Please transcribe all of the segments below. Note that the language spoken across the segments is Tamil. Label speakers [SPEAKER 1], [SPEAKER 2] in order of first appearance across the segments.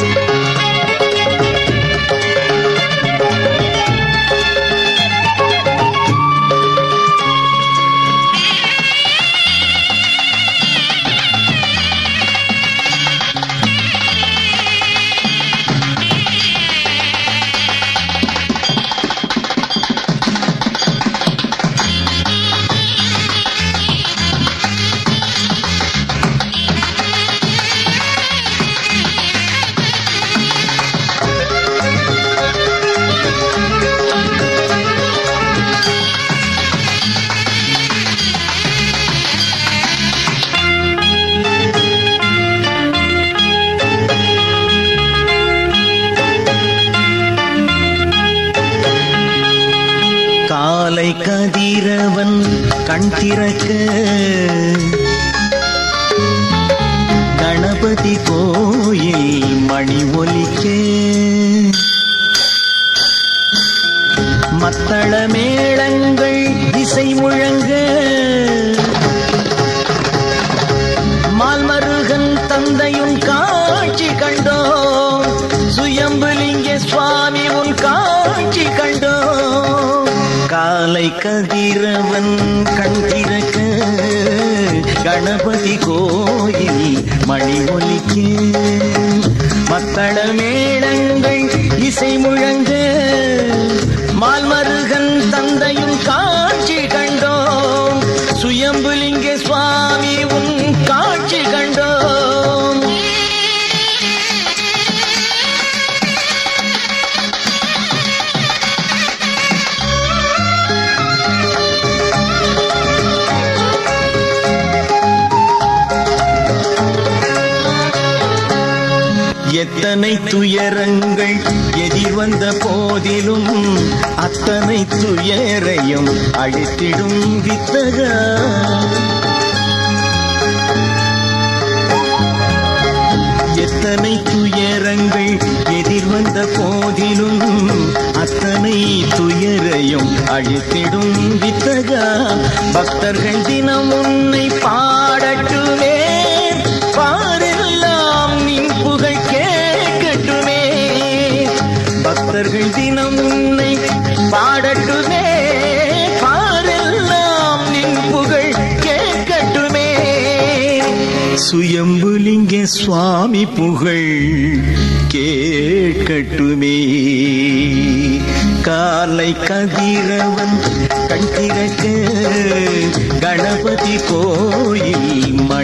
[SPEAKER 1] Thank you. மாலை கதிரவன் கண் திறக்க. கணபதி கோயில் மணி ஒலிக்க. மத்தள மேளங்கள் காலை கதிரவன் கண் திறக்க கணபதி கோயில் மணி ஒலிக்க மத்தள மேளங்கள் இசை முழங்க எத்தனை துயரங்கள் எதிர் வந்த போதிலும் அத்தனை துயரையும் அழித்திடும் வித்தகா. எத்தனை துயரங்கள் எதிர் வந்த போதிலும் அத்தனை துயரையும் அழித்திடும் வித்தகா. பக்தர்கள் தினம் உன்னை பா பக்தர்கள் தினம் உன்னை பாடட்டுமே. பாரெல்லாம் நின் புகழ் கேட்கட்டுமே. சுயம்புலிங்க சுவாமி புகழ் கேட்கட்டுமே. காலை கதிரவன் கண் திறக்க கணபதி கோயில் மண்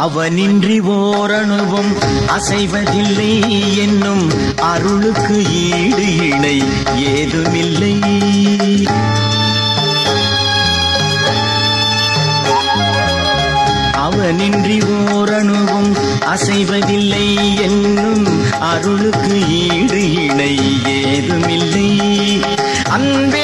[SPEAKER 1] அவனின்றி ஓரணுவும் அசைவதில்லை என்னும் அருளுக்கு ஈடு இணை ஏதுமில்லை. அவனின்றி ஓரணுவும் அசைவதில்லை என்னும் அருளுக்கு ஈடு இணை ஏதுமில்லை. அன்பே